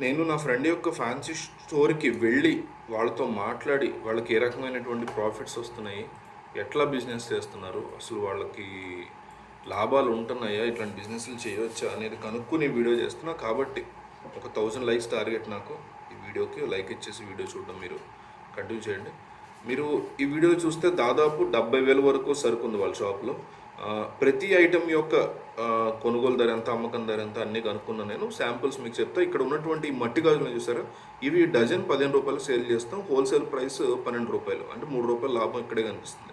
నేను నా ఫ్రెండ్ యొక్క ఫ్యాన్సీ స్టోర్కి వెళ్ళి వాళ్ళతో మాట్లాడి వాళ్ళకి ఏ రకమైనటువంటి ప్రాఫిట్స్ వస్తున్నాయి ఎట్లా బిజినెస్ చేస్తున్నారు అసలు వాళ్ళకి లాభాలు ఉంటున్నాయా ఇట్లాంటి బిజినెస్లు చేయవచ్చా అనేది కనుక్కుని వీడియో చేస్తున్నా. కాబట్టి ఒక థౌజండ్ లైక్స్ టార్గెట్ నాకు. ఈ వీడియోకి లైక్ ఇచ్చేసి వీడియో చూడడం మీరు కంటిన్యూ చేయండి. మీరు ఈ వీడియో చూస్తే దాదాపు డెబ్బై వేల వరకు సరుకుంది వాళ్ళ షాప్లో. ప్రతి ఐటెం యొక్క కొనుగోలు ధర ఎంత అమ్మకం ధర ఎంత అన్నీ కనుక్కున్నాను నేను శాంపుల్స్ మీకు చెప్తా. ఇక్కడ ఉన్నటువంటి మట్టి గాజులు చూసారా ఇవి డజన్ పదిహేను రూపాయలు సేల్ చేస్తాం. హోల్సేల్ ప్రైస్ పన్నెండు రూపాయలు. అంటే మూడు రూపాయల లాభం ఇక్కడే కనిపిస్తుంది.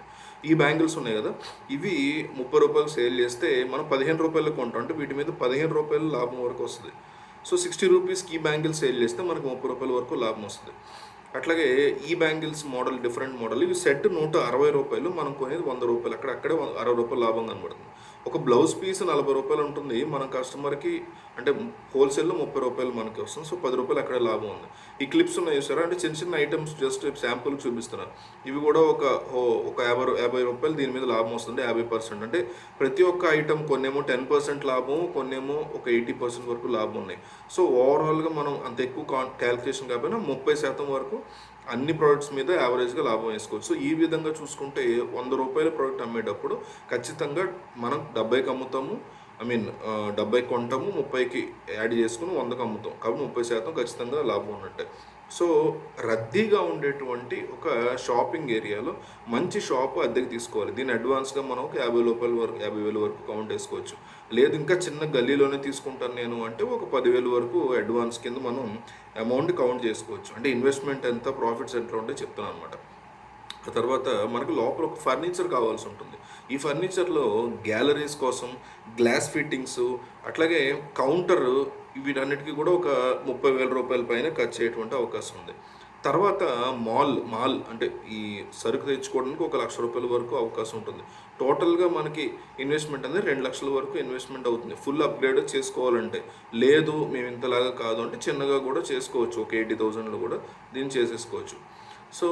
ఈ బ్యాంగిల్స్ ఉన్నాయి కదా ఇవి ముప్పై రూపాయలు సేల్ చేస్తే మనం పదిహేను రూపాయలు కొంటాం. అంటే వీటి మీద పదిహేను రూపాయలు లాభం వరకు వస్తుంది. సో సిక్స్టీ రూపీస్కి ఈ బ్యాంగిల్స్ సేల్ చేస్తే మనకు ముప్పై రూపాయల వరకు లాభం వస్తుంది. అట్లాగే ఈ బ్యాంగిల్స్ మోడల్ డిఫరెంట్ మోడల్ ఇవి సెట్ నూట అరవై రూపాయలు మనం కొనేది వంద రూపాయలు. అక్కడ అక్కడే అరవై రూపాయలు లాభం కనబడుతుంది. ఒక బ్లౌజ్ పీస్ నలభై రూపాయలు ఉంటుంది. మనం కస్టమర్కి అంటే హోల్సేల్లో ముప్పై రూపాయలు మనకి వస్తుంది. సో పది రూపాయలు అక్కడే లాభం ఉంది. ఈ క్లిప్స్ ఉన్నాయి చూసారా? అంటే చిన్న చిన్న ఐటమ్స్ జస్ట్ శాంపుల్ చూపిస్తున్నారు. ఇవి కూడా ఒక ఒక యాభై యాభై రూపాయలు దీని మీద లాభం వస్తుంది యాభై పర్సెంట్ అంటే ప్రతి ఒక్క ఐటమ్ కొన్నేమో టెన్ పర్సెంట్ లాభం కొన్నేమో ఒక ఎయిటీ పర్సెంట్ వరకు లాభం ఉన్నాయి. సో ఓవరాల్గా మనం అంత ఎక్కువ కాన్ క్యాలిక్యులేషన్ కాకపోయినా ముప్పై శాతం వరకు అన్ని ప్రోడక్ట్స్ మీద యావరేజ్గా లాభం వేసుకోవచ్చు. సో ఈ విధంగా చూసుకుంటే వంద రూపాయల ప్రోడక్ట్ అమ్మేటప్పుడు ఖచ్చితంగా మనం డెబ్బైకి అమ్ముతాము. ఐ మీన్ డెబ్బై కొంటాము ముప్పైకి యాడ్ చేసుకుని వందకు అమ్ముతాం. కాబట్టి ముప్పై శాతం ఖచ్చితంగా లాభం ఉన్నట్టే సో రద్దీగా ఉండేటువంటి ఒక షాపింగ్ ఏరియాలో మంచి షాపు అద్దెకి తీసుకోవాలి. దీని అడ్వాన్స్గా మనం ఒక యాభై రూపాయల వరకు యాభై వేల వరకు కౌంట్ వేసుకోవచ్చు లేదు ఇంకా చిన్న గల్లీలోనే తీసుకుంటాను నేను అంటే ఒక పదివేల వరకు అడ్వాన్స్ కింద మనం అమౌంట్ కౌంట్ చేసుకోవచ్చు. అంటే ఇన్వెస్ట్మెంట్ ఎంత ప్రాఫిట్స్ ఎంత ఉంటే చెప్తాను అనమాట తర్వాత మనకు లోపల ఒక ఫర్నిచర్ కావాల్సి ఉంటుంది. ఈ ఫర్నిచర్లో గ్యాలరీస్ కోసం గ్లాస్ ఫిట్టింగ్స్ అట్లాగే కౌంటర్ వీటన్నిటికీ కూడా ఒక ముప్పై వేల రూపాయల పైన ఖర్చు చేయటువంటి అవకాశం ఉంది. తర్వాత మాల్ మాల్ అంటే ఈ సరుకు తెచ్చుకోవడానికి ఒక లక్ష రూపాయల వరకు అవకాశం ఉంటుంది. టోటల్గా మనకి ఇన్వెస్ట్మెంట్ అనేది రెండు లక్షల వరకు ఇన్వెస్ట్మెంట్ అవుతుంది. ఫుల్ అప్గ్రేడ్ చేసుకోవాలంటే. లేదు మేము ఇంతలాగా కాదు అంటే చిన్నగా కూడా చేసుకోవచ్చు. ఒక ఎయిటీ థౌజండ్లో కూడా దీన్ని చేసేసుకోవచ్చు. సో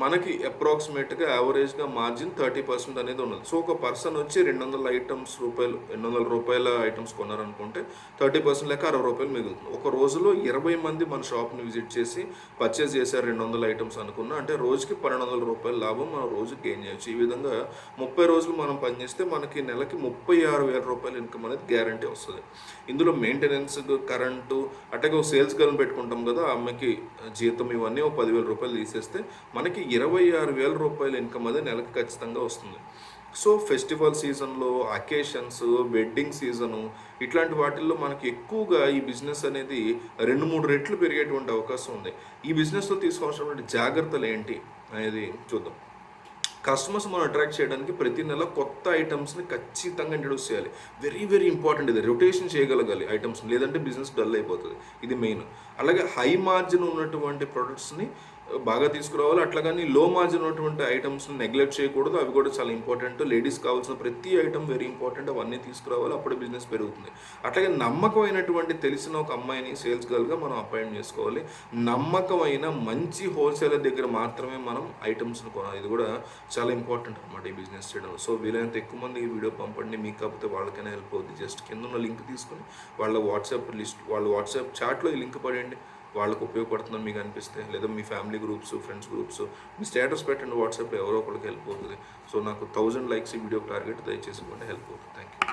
మనకి అప్రాక్సిమేట్గా యావరేజ్గా మార్జిన్ థర్టీ పర్సెంట్ అనేది ఉన్నది. సో ఒక పర్సన్ వచ్చి రెండు వందల ఐటమ్స్ రూపాయలు రెండు వందల రూపాయల ఐటమ్స్ కొన్నారనుకుంటే థర్టీ పర్సెంట్ లెక్క అరవై రూపాయలు మిగులుతుంది. ఒక రోజులో ఇరవై మంది మన షాప్ని విజిట్ చేసి పర్చేస్ చేశారు రెండు వందల ఐటమ్స్ అనుకున్నా అంటే రోజుకి పన్నెండు వందల రూపాయల లాభం మనం రోజు గెయిన్ చేయొచ్చు. ఈ విధంగా ముప్పై రోజులు మనం పనిచేస్తే మనకి నెలకి ముప్పై ఆరు వేల రూపాయల ఇన్కమ్ అనేది గ్యారంటీ వస్తుంది. ఇందులో మెయింటెనెన్స్ కరెంటు అట్లాగే ఒక సేల్స్ గర్ల్ పెట్టుకుంటాం కదా ఆమెకి జీతం ఇవన్నీ ఒక పదివేల రూపాయలు తీసేస్తే మనకి ఇరవై ఆరు వేల రూపాయల ఇన్కమ్ అది నెలకు ఖచ్చితంగా వస్తుంది. సో ఫెస్టివల్ సీజన్లో అకేషన్స్ వెడ్డింగ్ సీజను ఇట్లాంటి వాటిల్లో మనకి ఎక్కువగా ఈ బిజినెస్ అనేది రెండు మూడు రెట్లు పెరిగేటువంటి అవకాశం ఉంది. ఈ బిజినెస్లో తీసుకోవాల్సినటువంటి జాగ్రత్తలు ఏంటి అనేది చూద్దాం. కస్టమర్స్ మనం అట్రాక్ట్ చేయడానికి ప్రతి నెల కొత్త ఐటమ్స్ని ఖచ్చితంగా ఇంట్రడ్యూస్ చేయాలి. వెరీ వెరీ ఇంపార్టెంట్ ఇది. రొటేషన్ చేయగలగాలి ఐటమ్స్ లేదంటే బిజినెస్ డల్ అయిపోతుంది. ఇది మెయిన్ అలాగే హై మార్జిన్ ఉన్నటువంటి ప్రొడక్ట్స్ని బాగా తీసుకురావాలి. అట్లా కానీ లో మార్జిన్ ఉన్నటువంటి ఐటమ్స్ని నెగ్లెక్ట్ చేయకూడదు. అవి కూడా చాలా ఇంపార్టెంట్ లేడీస్ కావాల్సిన ప్రతి ఐటమ్ వెరీ ఇంపార్టెంట్ అవన్నీ తీసుకురావాలి. అప్పుడు బిజినెస్ పెరుగుతుంది. అట్లాగే నమ్మకమైనటువంటి తెలిసిన ఒక అమ్మాయిని సేల్స్ గర్ల్గా మనం అపాయింట్ చేసుకోవాలి. నమ్మకమైన మంచి హోల్సేలర్ దగ్గర మాత్రమే మనం ఐటమ్స్ని కొనాలి. ఇది కూడా చాలా ఇంపార్టెంట్ అనమాట ఈ బిజినెస్ చేయడం. సో వీలైనంత ఎక్కువ మంది ఈ వీడియో పంపండి. మీకు కాకపోతే వాళ్ళకైనా హెల్ప్ అవుతుంది జస్ట్ కింద ఉన్న లింక్ తీసుకొని వాళ్ళ వాట్సాప్ లిస్ట్ వాళ్ళ వాట్సాప్ చాట్లో ఈ లింక్ పడండి వాళ్ళకు ఉపయోగపడుతుందని మీకు అనిపిస్తే లేదా మీ ఫ్యామిలీ గ్రూప్స్ ఫ్రెండ్స్ గ్రూప్స్ మీ స్టేటస్ పెట్టండి వాట్సాప్లో ఎవరో ఒకరికి హెల్ప్ అవుతుంది. సో నాకు థౌజండ్ లైక్స్ ఈ వీడియో టార్గెట్ దయచేసి కూడా హెల్ప్ అవుతుంది. Thank you